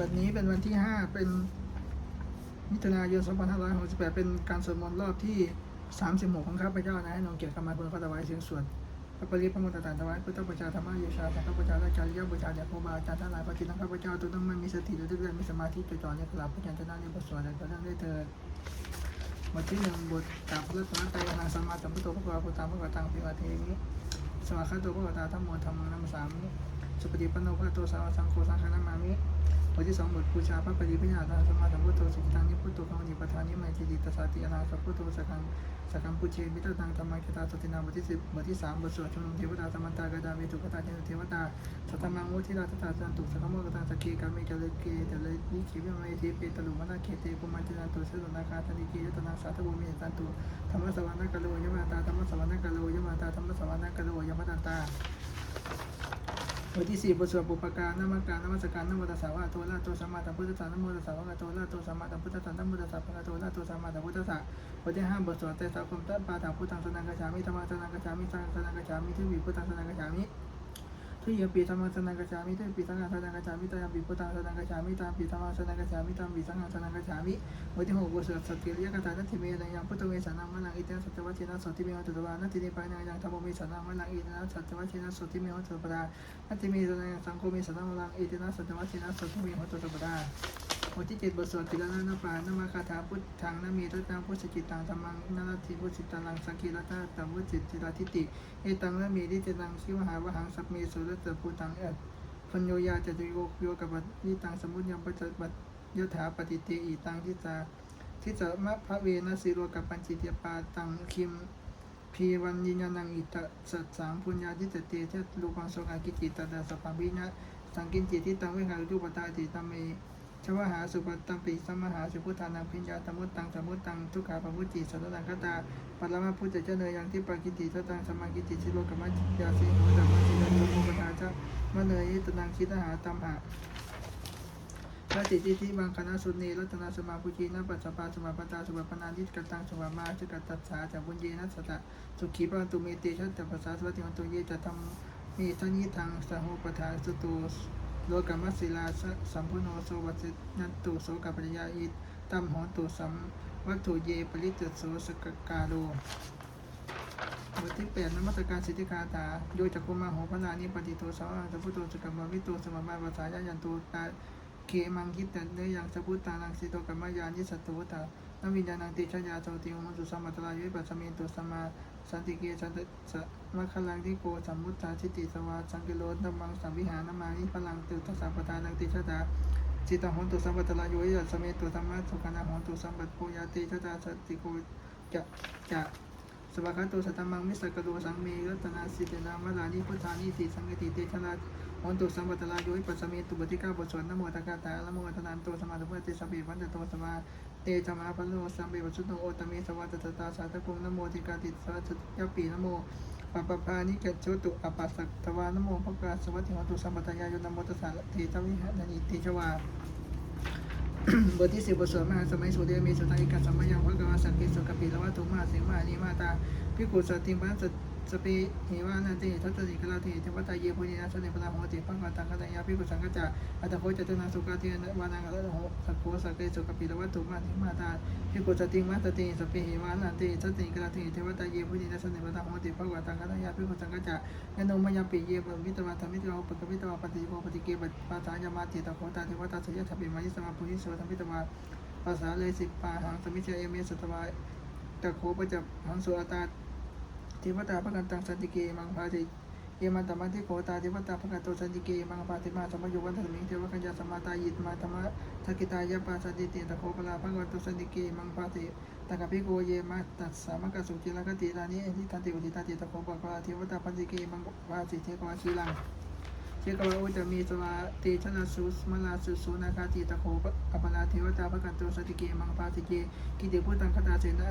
บัดนี้เป็นวันที่ 5 เป็นมิถุนายน2568 เป็นการสวดมนต์รอบที่ 36 ของข้าพเจ้านะให้น้องเกียรติกรรมาเพื่อพระถวายเสียงสวดพระปริพระมนตตานถวายพุทธบูชาธรรมยูชาสังฆบูชาและจาริยบูชาแด่ครูบาอาจารย์ทั้งหลายพระจิตของข้าพเจ้าตัวต้องไม่มีสติหรือด้มีสมาธิจดจ่อในกลับพระยัญชนะในบทสวดและก็นั่งได้เถิดบทที่หนึ่งบทกราบพระรัตนตรัยนางสมมาสัมพุทโธพระกวาพุทธามพระกวาตังพิวาเทมิสวากขาโตพระกวาตาธรรมโมธรรมนัมสามิ สุปฏิปันโนภะโตสาวสังโฆสังฆนามามิบทที่สองบทบูชาพระปฏิปัญญาตาสมาสัมพุทโธสุขิตังนิพุทโธคำนิปทานิไมตริจิตสาติอนาสัพพุทโธสักังสักขังปุเชมิตรตังธรรมังคตาสตินาบทที่สิบบทที่สามบทสวดชมนุมเทวดาสมันตากดาเวทุกตาเทวเทวตาสัตตมังวุฒิราชตาจันตุสักขโมกตังสกเกามิจเลเกจเลนิขิวิมัยเทเปตลุมนาเคเตกุมันจนันตุสุนาคาตนิเกยตนาสาธุมิสันตุธรรมสวรรคกะโลยมาตาธรรมสวรรคกะโลยมาตาธรรมสวรรคกโลยมตัตา บทที่สี่บทสวดบุปการนามการนมัสการนโมตัสสะวะโตละโตสัมมาสัมพุทธัสสะนโมตัสสะวะโตละโตสัมมาสัมพุทธัสสะนโมตัสสะภะโตละโตสัมมาสัมพุทธัสสะบทที่ห้าบทสวดเตสาคมตัปปาถาพุทธังสนังกัจฉามิธรรมังสนังกัจฉามิสังฆังสนังกัจฉามิทิวิพุทธังสนังกัจฉามิ ทุติยปีธรรมังสนังกัจฉามิทุติยปีสังฆังสนังกัจฉามิตามปีพุทธังสนังกัจฉามิตามปีธรรมังสนังกัจฉามิตามปีสังฆังสนังกัจฉามิบทที่หกบทสวดสัตติริยกถานัตถิเมนังยังพุทธเวสานังมะนังอิเตนะสัจวัชเชนะสติเมหตุตวานัตถิเนปายนังยังธรรมเมสานังมะนังอิเตนะสัจวัชเชนะสติเมหตุตวานัตติเมีสนังสังโฆมีสนังมะลังเอตินะสัจวัชินะสตถุมีหัตตุปดาบทที่เจ็ดบทสวดติลนานาปานมาคาถาพุทธังนามีตัตังพุทธจิตตังธรรมังนาทิพุทธิตังสังคีรัตตังพุทธิจิราทิติเอตังนามีดิจตังชิวหาวหังสัพเมสุรตตพุตังเอตพันโยยาจตุโยโยกับนิตังสมุญญัมปัจจบัตยถาปฏิเตอีตังทิจาทิจามะพระเวนะสิโรกับปัญจิตยปาตังคิมพีวันยิญานังอิตะสัตสังพุญญาทิจเตเทลูปังสงอากิจิตตาสปังวิญญาสังกินจิตที่ตังเวหารูปตาจิตัมเม ชวหาสุปตัมปิสัมมหาสุพุทธานังพิญญาตมุตตังสมุตตังทุกขาปมุจิสัตตังคตาปรมาพุทธเจเนยยังที่ปากิติทัตังสมากิจิชิโลกมัจยาสีโหตัมมัจจิตังโลกุปทาจะมะเนยตนังคิตหาตัมหะพระติติทิบางคณะสุนีรัตนาสมาภูจีนปัจจปาสมาปตาสุปปนานิกตังสุภามาจกัตตัสสาจากบุญเยนัสตะสุขีปะตุเมเตชัตตปัสสาสวัติวันตุเยจะทำมีทันิทังสหุปทาสตุ โลกามัสสิลาสัมพุโนโสวัสนันตุโสกัปปยาอิตัมโหตุสัมวัตถุเยปริจโสสกกาโลบทที่แปดนมัสการสิทธิคาถาโยจักกุมาโหพนานิปติโตสาวะสัพพุโตสกัมมาวิโตสมมาภาษายายันตุตาเคมังคิดแต่เนยยังสัพพุตานังสิโตกัมมายานิสัตตุตานวิญญาณังติชยาโสติโมสุสัมมัตลายุปัสสมินตุสัมมา สันติเกสันตสะมะคลังที่โกสัมมุตตาชิติสวาสังกิโลนัมมังสัมวิหานามานิพลังตุทสัมปทานังติชะตาจิตตังโหนตุสัมปตตลายุยะสเมตุธรรมะสุขนาโหนตุสัมปัตโพยาติชะตาสติโกจะจะ สวากาโตสัตมังมิสักโตสังเมรัตนาสิเตนามะลานิพุทธานิติสังกติเตชะลาโหนตุสัมปัตลายุยปัสเมตุบติกาบทสวดนโมตักาตาละโมทนานโตสมาธิพุทธิสัพเพวันตโตสมาเตจมาพันโลสัมเบวสุตโนโอตเมสวัตตตาสาธกุมนโมติกาติสัจยปีนโมปปปานิเกจโชตุอปัสสัตตวานโมภกาสวัติโหตุสัมปทายายนโมตสสะเทตวิหานิติชวา บทที่สิบบทสวดมหาสมัยสุเดมีสุตังอิกัสสมัยยังพระกวาสังกิสุกปิละวัตุมาสิงมานิมาตา พิกุสติปัสสเปหิวานาติทัตติกลาติเทวตาเยพุญญาสเนปนาโหติปังกตังกตัญญาพิกุสังกัจจะอัตโคจตนาสุกาเทนวานังกัตโหสักโคสักเกสุกปิละวัตุมาสิมาตาพิกุสติมัสติสเปหิวานาติทัตติกลาติเทวตาเยพุญญาสเนปนาโหติปังกตังกตัญญาพิกุสังกัจจะยโนมยาปิเยปวิตวาธรรมิตวาปกวิตวาปฏิโภปฏิเกปปาสายามาติตโคตาเทวตาสยะทัพพิมายิสมาปุริโสธรรมิตวาภาษาเลยสิปาหังสมิเชเอเมสตวาตะโคปจับหังสุอาตา ทวตาพระกันตังสันติเกมังพาติเยมันตมันที่โคตาเทวตาพระกันโตสันติเกมังพาติมาสมัยยุวันธมิงเทวกัญญาสมาตายิตมาธรรมะทักิตายาปาสันติเตตะโคปลาพระกันโตสันติเกมังพาติตะกพิโกเยมาตัสสามกสุจิลกติลานิเอทิตันติอุติตาติตะโคปลาเทวตาปันติเกมังพาสิเทกวาชีลังเชกวาอุจมีสวาเตชนะสุสมลาสุสุนาคาติตะโคอปนาเทวตาพระกันโตสติเกมังปาติเกกิติพุตังคตาเสนะ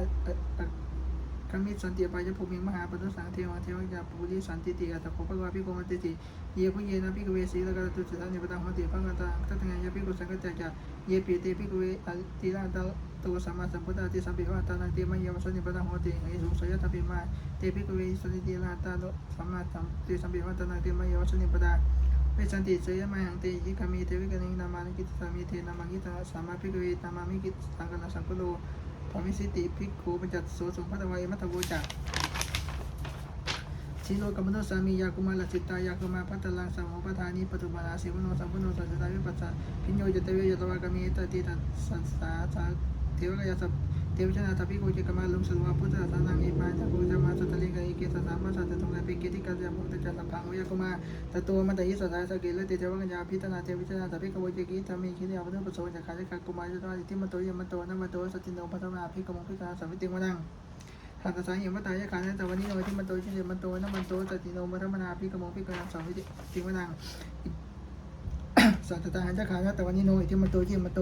คมิสันติปายภูมิมหาปตุสังเทวเทวยาปุริสันติติอัตโคปะวาภิโกมันติติเยพุเยนะภิกเวสีละกะตุสิตานิปตังหติพระกันตังทัตถังยาภิกุสังกัจจยะเยปิเตภิกเวอติลาตตัวสัมมาสัมพุทธาติสัมปิวะตานังเตมัยยวสันนิปตังหติเอสุสยะทัพพิมาเตภิกเวสันติลาตาสัมมาสัมติสัมปิวะตานังเตมัยยวสันนิปตาโเวสันติเสยมาหังเตยิคามีเทวิกนิงนามานิกิตสามีเทนามากิตาสามาภิกเวนามามิกิตสังกนาสังกโล ธรรมิสิติภิกขุปัญจโสสุพัตวัยมัตตโวจักชิโลกัมมโนสามียากุมาลสิตายากุมาพัตตลังสัมโมปทานิปตุมาลาสิวโนสัมพุโนสัจจตาวิปัสสะพิญโยจตเวยยตวากามีตติตัสสัสสาสาเทวกายาสัพ เทวชนะทัพพิโกจิกมาลุมสลวาพุทธสานังอิปาจักโกจามาสัตตลิงกอิเกสสามาสัตตตุงไลปิกิติกัจจามุตตจัสสะพังโยกุมาตตัวมันตยิสสาสกิเลติเทวกัญญาพิตนาเทวิชนะทัพพิกโกจิกิธรรมิคิริยาพุทธปโสจักขาจักกุมารยตวาติมโตยมโตนมโตสติโนปัตมาภิกขมภิกขาสัมมิติวนังสัตตสายเหมตายะขานันตวันนี้โนที่มันโตชิเดมันโตนะมันโตสติโนมัทมนาพิกโมพิกนาสองวิติวนังสัตตาหันจะขานันตวันนี้โนที่มันโตที่มันโต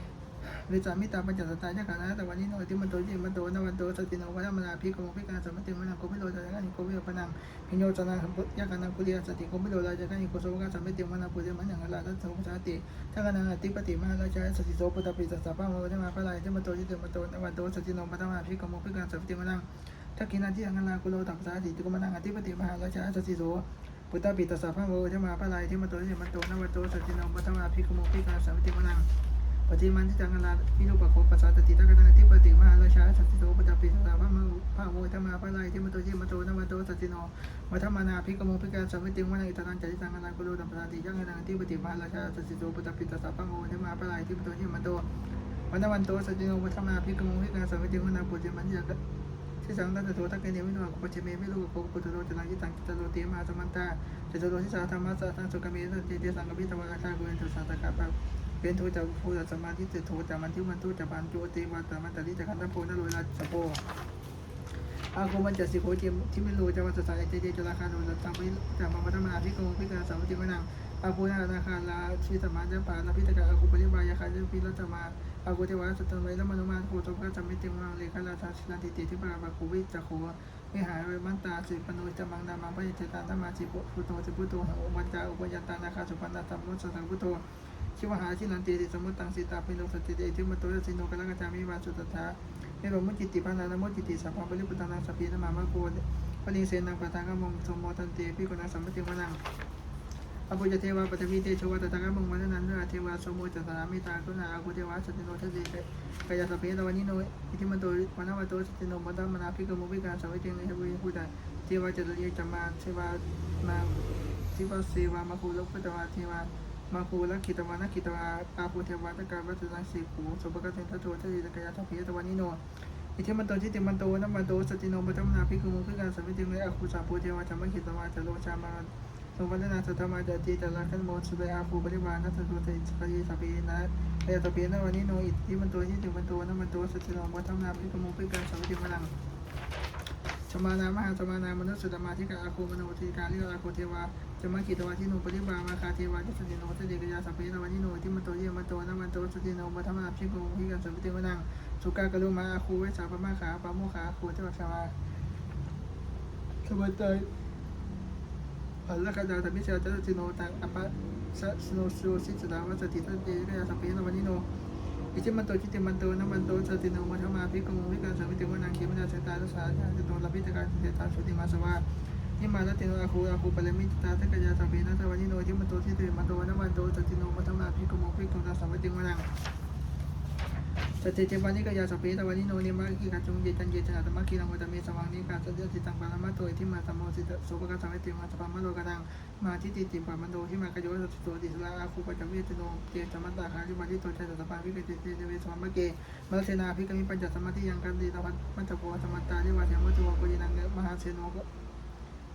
วันนี้โนที่มันโตชิติมันโตนะมันโตสติโนมัทมนาพิกโมพิกนาสองวิติวนังวิจามิตาปัญจสตายะขานะแต่วันนี้โนติมันโตจิมันโตนวันโตสติโนวัฒมนาภิกขโมภิการสมัติมนังโกมิโลจาระนิโกมิโลปนังพิญโยจนายักานังปุริยสติโกมิโลราจากานิโกโสกาสมัติมนังปุริมันยังลาทัสโสภาติทักนังอติปติมหาราชาสติโสปตปิสัสสะปะโมวัฒมาพระลายที่มันโตจิมันโตนวันโตสติโนวัฒมาภิกขโมภิการสมัติมนังทักขินาที่อังลากุโลตัปสาติตุกมนังอติปติมหาราชาสติโสปุตตปิตัสสะพะโมวัฒมาพระลายที่มันโตจิมันโตนวันโตสติโนวัฒมาภิกขโมภิการสมัติมนัง ปฏิมันที่จังนาพิรุปโคปัสสะตติตะกันติปติมหาราชาสัตติโตปตปิสาพะมพระโมธรรมาพระไลที่มโตจิมโตนมโตสติโนมัทมานาภิกโมภิกาสัมมิติวันอิตานันจติตังนากุโลตัมปราติยังนาที่ปฏิมหาราชาสัตติโตปตปิสาพะโมธรรมาพระไลที่มโตจิมโตวันวันโตสัตติโนมัทมาภิกโมภิกาสัมมิติวันนาปุจิมันยักที่สังตัตโตตะเกเนวิโนกุปเจเมวิโลโกกุตโตจนังยิตังกิตโลเตมาสมันตาจตุโลทิสาธรรมะสังสุกเมตติเตสังกปิตวะกาชากุเอนตุสัตตะกะปะ เป็นทูจะพูจะสมาธิจะโทจะมันที่มันทูจะบันโจติวันแต่มันแต่ที่จะขันตะโพนโรยลาสโปอากูมันจะสิโคจิมที่ไม่รู้จะว่าสายเจเจจะราคาโดนจะทำไปจะมาพัฒนาพิกงพิการสาวจิมนังอากูนาราคาลาชีสมาจะปาลาพิตกาอากูปริบายาคาเจพิรัตมาอากูเทวาสตันไว้แล้วมนุมาโคตก็จะไม่เต็มวังเลยคาราชาชิลันติติที่ปาบากูวิจะโควิหารเวมันตาสิปนุจะมังนามังพระเจตาธรรมาจิปุตโตจิปุโตหังวันจาอุปยันตานาคาสุปันตาธรรมุสสังพุโต ชิวหาชินันติสมุตตังสิตาปิโลสติเตทิมโตยสิโนกะลังกจามิวาสุตถาเมโรมุจิติปานานโมจิติสัพพะปริปุตตังสัพพินามามะโกปลิเสนังปะทังกมงสมโมตันเตปิโกนังสัมปติวนังอภุจเทวาปฐวีเตชวัตตะกะมงวันนันเนเทวาสมุจตนามิตากุณาอภุเทวาสติโนทติกายสัพเพตวันิโนอิทิมันโตวันนวโตสติโนมัตตมนาภิกโมวิการสัพพิเตงเฮวิพุทธเทวาจตุเยจัมมาเทวานาเทวาเสวามะคุลพุทธวาเทวา มาคูละคิตวานะคิตวาอาภูเทวาตะการวัตถุนังสีปูสุปกติทัตโตทติตะกยาทัพพิยตวานิโนอิทิมันโตจิติมันโตนัมมันโตสติโนปัตมนาภิกขุมุขการสัมมิติเมอาคูสาภูเทวาจามัคิตวาจโลชามาสมวัฒนาสัทธมาจติตะลังคันโมสุเบอาภูปริวานัสตุเตสกายสัพพินะเอตเปียนวานิโนอิทิมันโตจิติมันโตนัมมันโตสติโนปัตมนาภิกขุมุขการสัมมิติมนังสมานามหาสมานามนุสสมาธิกาอาคูมโนติการลิอาคูเทวา จมาคิตวาทิโนปริบามาคาเทวาทิสติโนทเดกยาสัพเพตวานิโนทิมันโตเยมันโตนะมันโตสติโนมัทมาพิโกพิกันสัมปติวนังสุกากะลุมาอาคูเวสาปมาขาปาโมขาคูเทวสวาสมัยเตยอัลละกาดาตมิเชจติโนตังอปะสัสโนโซสิจดาวสติทเดกยาสัพเพตวานิโนอิจิมันโตจิติมันโตนะมันโตสติโนมัทมาภิกขโมวิการสัมมิติวนังคิมนาเสตาตุสาจาติโตลพิจการเสตาสุติมาสวา นิมาลติโนอาคูอาคูปะเลมิตาตะกยาสัพเพนะตวานิโนจิมันโตจิตมันโตนะมันโตสติโนมัทมาภิกโมภิกุนาสัมมิติวนังสติเจวานิกายาสัพเพตวานิโนนิมาคิกาจุงเยจันเยจันอัตมะคีนังวัตเมสวังนิกาสัจจิตังปานามาโตอิทิมาสัมโมสิตสุปกาสัมมิติมาสปามะโลกตังมาทิติติปามันโตที่มากโยสติโตติสลาอาคูปัจจเวติโนเจสมัตตาคาริมาทิโตชัยสัพพาวิเกติเตเวสวัมมะเกมรเสนาภิกมิปัญจสมาธิยังกันดีตะวัตมัจจโพสมัตตานิวาเทมัจจโวโกยินังมหาเสโน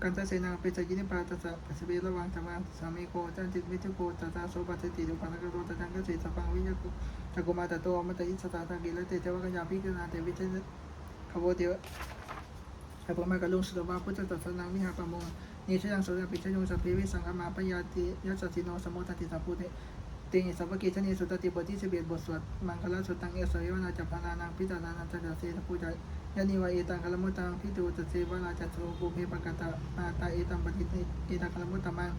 กันตเสนาเปสยินิปาตสะปัสเวระวังธรรมะสามีโกจันติตวิจุโกตตาโสปัสติดุปานกโรตจังกสิสปังวิญญกุจักุมาตโตมัตติสตาตังกิเลเตเทวกัญญาภิกนาเตวิเทขบวเทวให้พระมากรุงสุตวาพุทธตัสนังมิหาปมงนิชยังสุรปิชยงสัพเพวิสังฆมาปยาติยัสติโนสมุทติสัพพุเทติงสัพพกิจนีสุตติบทที่สิบเอ็ดบทสวดมังคลสุตังเอสยวนาจัปพานานังพิจารณาจัจเสทปูจ ยานิวาเอตังคลมุตังพิจูตเสวนาจัตโสปุเพปกตามาตาเอตังปฏิทิเอตังคลมุตมัง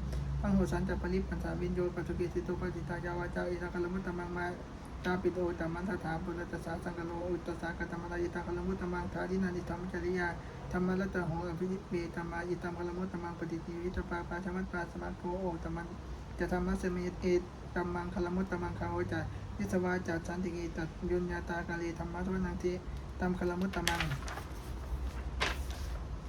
ปังโหสันจัปปริปัญจวินโยปัจจุกิสิโตปฏิตายาวาจาเอตังคลมุตมังมาตาปิโอตมันทถาปุรตสาสังกโลอุตตสากตมรายิตาคลมุตมังทาดินานิธรรมจริยาธรรมรัตโหอภินิเปตมายิตัมคลมุตมังปฏิทิวิตปาปาชมัตปาสมัตโพโอตมันจะธรรมะเสมิเอตัมมังคลมุตมังคาโอจานิสวาจัดสันติกิตัดยุญญาตากาลีธรรมะทวนังทิ ตัมคลมุตตมัง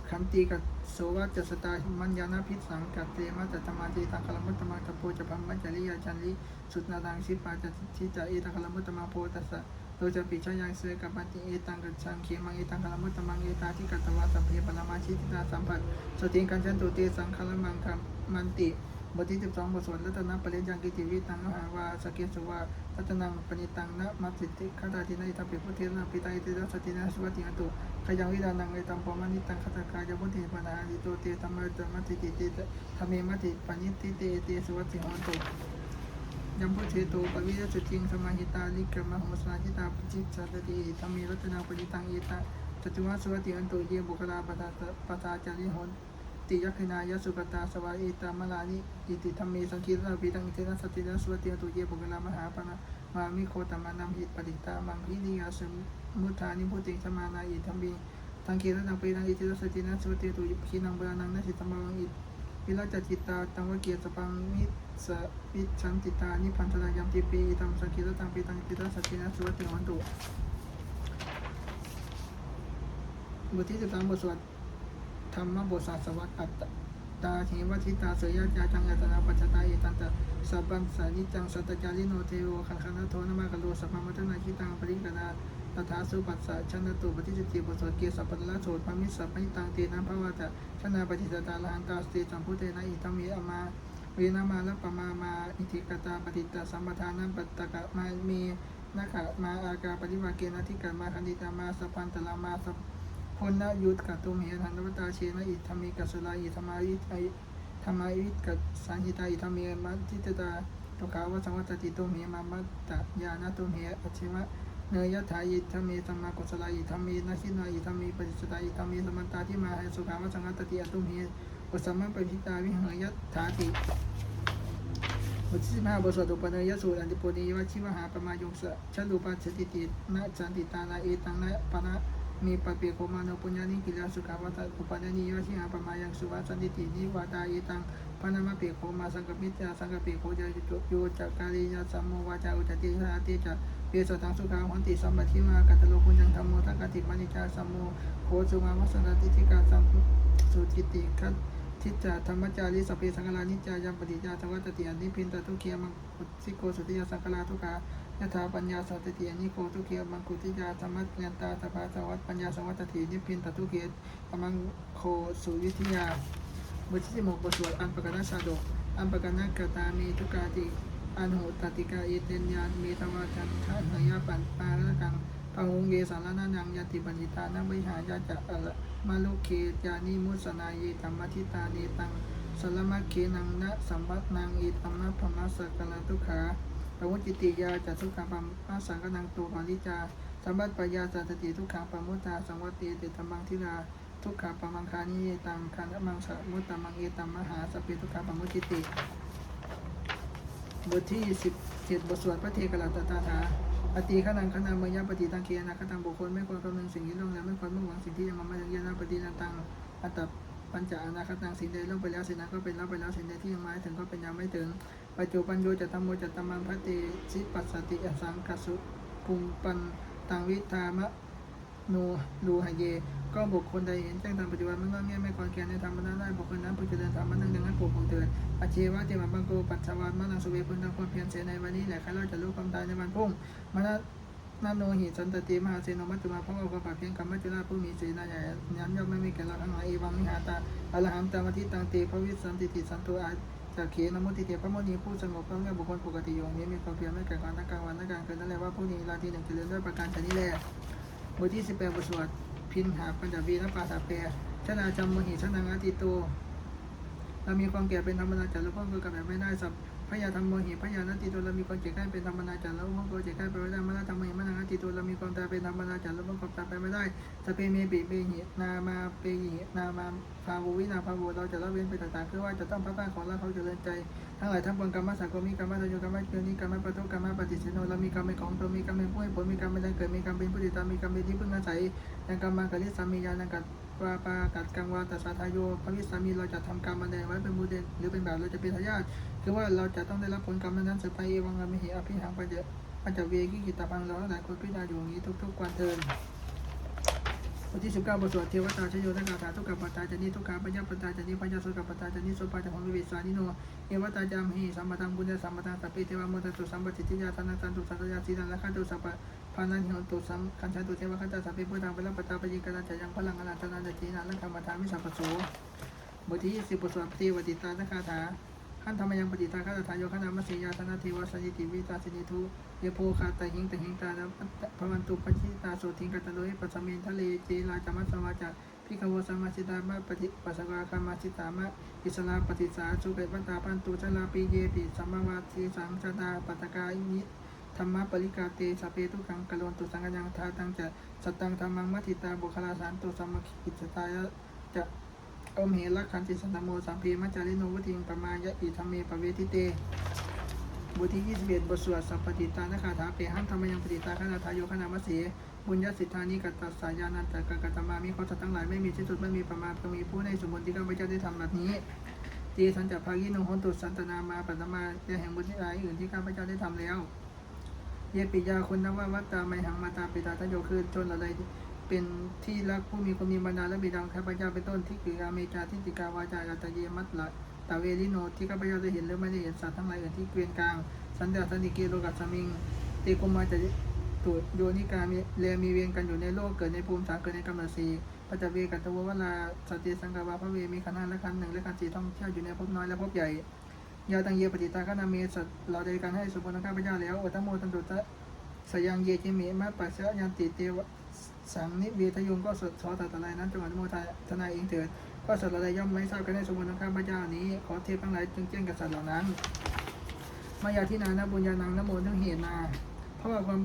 ขันติกับโสวะจัสตามัญญาณพิสังกัตเตมะจัตมาติตังคลมุตตมังตะโพจะพัมมัจจริยาจันลิสุตนาดังสิปาจัตทิจะเอตังคลมุตตมังโพตัสสะโดยจะปิชายังเสกัปปติเอตังกัจฉังเขมังเอตังคลมุตตมังเอตาทิกัตตวาสัพเพปนามาชิตตาสัมปัตสติงกัญชันตุเตสังคลมังคัมมันติ บทที่สิบสองบทสวดรัตนปริญญากิติวิตังมหาวาสเกสวารัตนังปณิตังนะมัตสิติคาตาทินัยทัพเปพุทเทนะปิตาอิติรัสตินะสวัติอัตุขยังวิดานังเอตัมปมานิตังคตากายพุทธิปนาดิโตเตธรรมะจมัติติเตธรรมเมมัติปณิติเตเตสุวัติหันโตยัมพุเทโตปวิยสุจิงสมาหิตาลิกมะโหสนาจิตาปจิตสัตติธรรมีรัตนาปณิตังเอตาจตุวาสวัติอันโตเยบุคลาปตาปตาจาริหน ติยักขินายสุกตาสวาเอตามลานิอิติธรรมีสังคีรปิตังอิเทนะสตินะสวติอันโตเยบุคลามหาปนะมามิโคตมานัมหิตปฏิตามังพินิยาสมุทานิพุติสมานาอิธรรมีตังเกระนังไปนังอิติรสตินะสุติตุขีนังเบรานังนะสิตมังอิวิรัจจิตตาตังวเกียรสปังมิสวิชันติตานิพันธนายัมติปีตังสังกิรตังปีตังอิติรสตินะสุติวันตุบทที่สิบสามบทสวด ธรรมบทศาสวัตอัตตาเหวทิตาเสยจาจังยตนาปัจจตาเอตันตสัพพันสานิจังสัตจาริโนเทโอขันขันโทนมากโลสัพพมัตนาคิตังปริกนาตถาสุปัสสะชนะตุปฏิสิติบทสวดเกียสัพพละโสดพมิสัพพิตังเตนะภาวะตะชนะปฏิสตาลหันตาสติสัมพุเตนะอิตัมเมอมาเวนามาลปมามาอิทิกตาปฏิตตสัมปทานัปัตตกะมาเมนะขะมาอากาปฏิวาเกนะทิกัมาคันติตามาสัพพันตลามาสัพ พนนะยุตกตุมเหทันตวตาเชนะอิธรรมิกัสลาอิธรรมาอิไอธรรมาอิกัสสันหิตาอิธรรมีมัจจิตตาตุกาวสังวัตติตุมเหมามัตตญาณตุมเหอชิวะเนยยะถายิธรรมีธรรมากุศลายิธรรมีนาคินายิธรรมีปฏิสตายิธรรมีสมันตาที่มาให้สุขาวสังกัตติอตุมเหอุสัมมะปฏิตาวิหยยะถาติบทที่สิบห้าบทสวดอุปเนยยสูตรอันติปุณีวชิวหาปมายงสะชันดูปัสสติตินะจันติตานาเอตังนะปนะ มีปะเปียโกมาโนปุญญานิกิลาสุขาวตาอุปเนนิวชิหาปมายังสุวัสันติตินิวาตายตังปนามะเปียโกมาสังกมิตาสังกปิโคจาโยจักการิยสัมโมวาจาอุจติสาติจะเปสตังสุขาหันติสัมปทิมากัตโลปุญญังธรรมโมทักติมานิจาสัมโมโคสุมาวัสนาติทิกาสัมสุจิติคัต ทิจาธรรมจาริสเพสังฆลานิจายัมปฏิจาทวัตติอนิพินตทุเคียมังคุสิโกสุติยาสังฆลาทุกายถาปัญญาสัตติอนิโกทุเคียมังคุติยาธรรมยันตาสภาสวัตปัญญาสวัตตินิพินตทุเคียมังโคสุวิทยาบทที่สิบหกบทสวดอันประกาชาดกอันประกากตามีทุกาติอันโหตติกาเอเตนยานเมตวาจันทะนยปันปาระกังพังงเยสารนันยังยติปัญญิตานัวิหายาจะอะละ มาลุเคจานิมุสนาเยธรรมทิตาเนตังสลมะเคนังนะสัมปัตนังอิตัมนะพมัสสะกลาทุขาปวุจิติยาจัตุขังปัมมาสังกนังตุปาริจาสัมบัตปยาสัตติทุกขังปมุตตาสังวัติเตธรรมังทิลาทุกขาปมังคานิเยตังคันมังสมุตตมังเอตัมมหาสเพทุกขาปมุจิติบทที่สิบเจ็ดบทสวดพระเทกลาตตาถา ปฏิขนังขนาเมยะปฏิตังเคียนาคตังบุคคลไม่ควรคำนึงสิ่งที่ล่วงแล้วไม่ควรมุ่งหวังสิ่งที่ยังมาไม่ถึงยานาปฏิตังตังอัตตปัญจอนาคตังสิ่งใดล่วงไปแล้วสิ่งนั้นก็เป็นแล้วไปแล้วสิ่งใดที่ยังมาไม่ถึงก็เป็นยังไม่ถึงปัจจุบันโยจะตมโมจะตมังพระเตชิปัสสติอสังคสุภูมปันตังวิธามะ โนรูหเย ก็บุคคลใดเห็นแจ้งตามปัจจุบันมันก็เงี้ยไม่ควรแก่ในธรรมนั้นได้บุคคลนั้นผู้เจริญธรรมมันนั่งดังนั้นปลูกของเตือนอาชีวะเจมันบังโกปัจจวัตมานังสุเวพุนทำความเพียรเสียในวันนี้แหละใครเราจะรู้ความตายในวันพรุ่งมานะนาโนหิสันตติมหาเสนมัจจุมาพระองค์ความเพียรกรรมมัจจุราผู้มีศีลนาใหญ่ยันย่อมไม่มีแก่เราทั้งหลายเอวังมิหาตาอรหันตามทิตังเตพระวิสันติติสันตุอาจากเขนมุติเตพระโมนีผู้สงบพร้อมด้วยบุคคลปกติอยู่นี้มีความเพียรไม่แก่การทั้งกลางวันทั้งกลางคืนนั่นแหละว่าผู้นี้ลาทีหนึ่งเจริญด้วยประการชนิดแล บทที่สิบแปดบทสวดพินหาปัญจวีนปาตาเปชนาจำมหิชนังาติโตเรามีความแก่เป็นธรรมดาจัดแล้วก็คือกับแบบไม่ได้สับพยาธรรมโมหิพยานาติโตเรามีความเจ็บไข้เป็นธรรมนาจันแล้วมังโกเจ็บไข้ไปไม่ได้มานาธรรมโมหิมานาติโตเรามีความตายเป็นธรรมนาจันแล้วมังกรตายไปไม่ได้สเปเมปิเปหินามาเปหินามาพาวุวินาพาวุเราจะละเว้นไปต่างๆคือว่าจะต้องพัฒนาของเราเขาจะเจริญใจ ทั้งหลายทั้งปวงกรรมสังกมีกรรมสัญญกรรมเกนีกรรมปะทุกรรมปฏิเสโนเรามีกรรมเป็นของตัวมีกรรมเป็นผู้ให้ผลมีกรรมเป็นเกิดมีกรรมเป็นผู้ติดตามมีกรรมเป็นที่พึ่งอาศัยยังกรรมมากริสามียานังกัดวาปากัดกังวาตัสาทายโยพระวิสามีเราจะทำกรรมมาแดงไว้เป็นมูเดนหรือเป็นแบบเราจะเป็นทายาทคือว่าเราจะต้องได้รับผลกรรมนั้นๆสืบไปเอวังกรรมหิอภิหังปัจเจปัจจเวกิกิตาพังเราหลายคนพิจารณาอยู่อย่างนี้ทุก ๆ วันเทิน บทที่สิบเก้าบทสวดเทวตาชโยทักาถาทุกขปัตาจานิทุกขาปัญญาปัตาจานิปัญญาสุขปตาจานิโสปาจาของวิเวสานิโนเอวตาจามหิสัมปตังบุญญาสัมปตังสัพเพเทวามตตุสัมปติทิยาธนาตันตุสัตยาสีนันละขันตุสัพพานันหิตุสัมขันชันตุเทวขันตาสัพเพพุทธังเวลปตาปยิงกันจะยังพลังอนันตนันจีนันละธรรมทามิสัพพโสบทที่ยี่สิบบทสวดเทวติตาทักาถา ขันธรรมยังปฏิตาขันตาโยขันธรรมสียาธนาเทวสันติวิตาสินิทุเยโพคาตาหิงตหิงตานะพวันตุปัจจิตาโสทิงกัตโลยปัสเมนทะเลเจราจามัสสวาจาพิกโวสมาสิตามะปฏิปัสสวากามาสิตามะอิสลาปฏิสาสุเกปันตาปันตุชลาปีเยปิสัมมาวาสีสังชาตาปัตตกายิธรรมะปริกาเตสเปทุขังกะโลนตุสังกัญญังทาตังจะสัตตังธรรมังมัทิตาบุคลาสานตุสัมมคิจตายะจะ อมเหลักขันติสันตโมสัมเพมัจจาริโนวติงปรมายะอิธรรมเมปเวทิเตบทที่ 21 บทสวดสัพปติตานะคาถาเปหังธรรมยังปฏิตาขณาทายโยขณามะเสบุญญาสิทธานิกัตตสายานันตะกะกัตมามีข้อสัตว์ทั้งหลายไม่มีที่สุดไม่มีประมาณจะมีผู้ในสมบูรณ์ที่ข้าพเจ้าได้ทำแบบนี้ตีสันจะภากิโนโหตุสันตนามาปัตมาแยแห่งบุญที่รายอื่นที่ข้าพเจ้าได้ทำแล้ว เยปิยาคุณนว่าวัตตาไมหังมาตาปิตาทโยคือชนอะไร เป็นที่รักผู้มีความมีบรรดาและบิดาข้าพเจ้าเป็นต้นที่คืออาเมจาทิติกาวาจากัตเยมัตละตาเวลิโนที่ข้าพเจ้าได้เห็นหรือไม่ได้เห็นสัตว์ทั้งหลายอื่นที่เกวียนกลาง สันเดสันติเกโลกัสมิงเตกุมาจะตุโยนิกามีเลมีเวียนกันอยู่ในโลกเกิดในภูมิสามเกิดในกำเนิดสีปัจจเวกัตตววลาสติสังกาวาพระเวมีขันธ์และขันธ์หนึ่งและขันธ์สี่ท่องเที่ยวอยู่ในภพน้อยและภพใหญ่ยาตังเยปฏิตาคนาเมสัตเราได้การให้สุภนข้าพเจ้าแล้วอัตโมตันตุตะสยังเยจิเมมาปัสสะยันติเตว สังนิเวทยุงก็สดสอตัดอะไรนั้นจังอนุโมทนาเองเถิดก็สัตว์อะไรย่อมไม่ทราบกันให้สุภนข้าพเจ้านี้ ขอเทพทั้งหลายจึงแจ้งกับสัตว์เหล่านั้น มายาที่นานะบุญญานังนโมทั้งเหตุนาเพราะว่าความ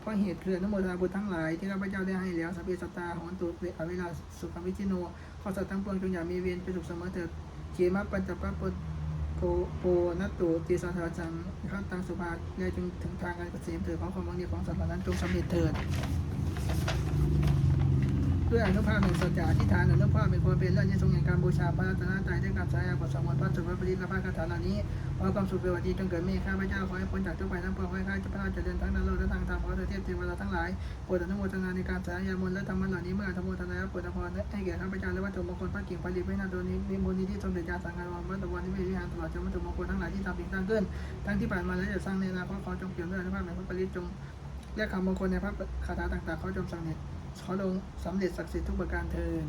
เพราะเหตุคือนโมทนาบุญทั้งหลายที่ข้าพเจ้าได้ให้แล้วสัพเพสัตตาหอนตุเวอเวลาสุขวิจิโนขอสัตว์ทั้งปวงจงอย่ามีเวรเป็นสุขเสมอเถิดเขมะปัญจปะปะโปโปนัตตุตีสัทธาจังข้าตังสุภาได้จึงถึงทางการเกษมเถิดของความหวังดีของสัตว์เหล่านั้นจงสำเร็จเถิด ด้วยอนุภาพแห่งสัจจะอธิษฐานอนุภาพเป็นควรเป็นเรื่องยิ่งทรงแห่งการบูชาพระรัตนตรัยด้วยการสายาบทสวดมนต์พระสุภาพปริและพระคาถาเหล่านี้ขอความสุขสวัสดีจงเกิดมีข้าพเจ้าขอให้พ้นจากทุกภัยทั้งปวงขอให้ข้าพเจ้าเจริญทั้งในโลกและทางธรรมขอเทพเทวดาทั้งหลายโปรดอนุโมทนาในการสายามนและธรรมะเหล่านี้เมื่ออนุโมทนาแล้วโปรดอภรให้แก่ข้าพเจ้าและวัตถุมงคลพระกิ่งผลิตไว้นาโดนี้มีมูลนิธิสมเด็จยาสังฆารวัตถุวันนี้วิหารตลอดจนวัตถุมงคลทั้งหลายที่ทำสิ่งสร้งขึ้นทั้งที่ผ่านมาและจะสร้างในอนาคตขอจงเปลี่ยนด้วยอนุภาพแห่งพระปริจงและคำมงคลในพระคาถาต่างๆขาจงสำเร็จ ขอลงสำเร็จศักดิ์สิทธิ์ทุกประการเทิน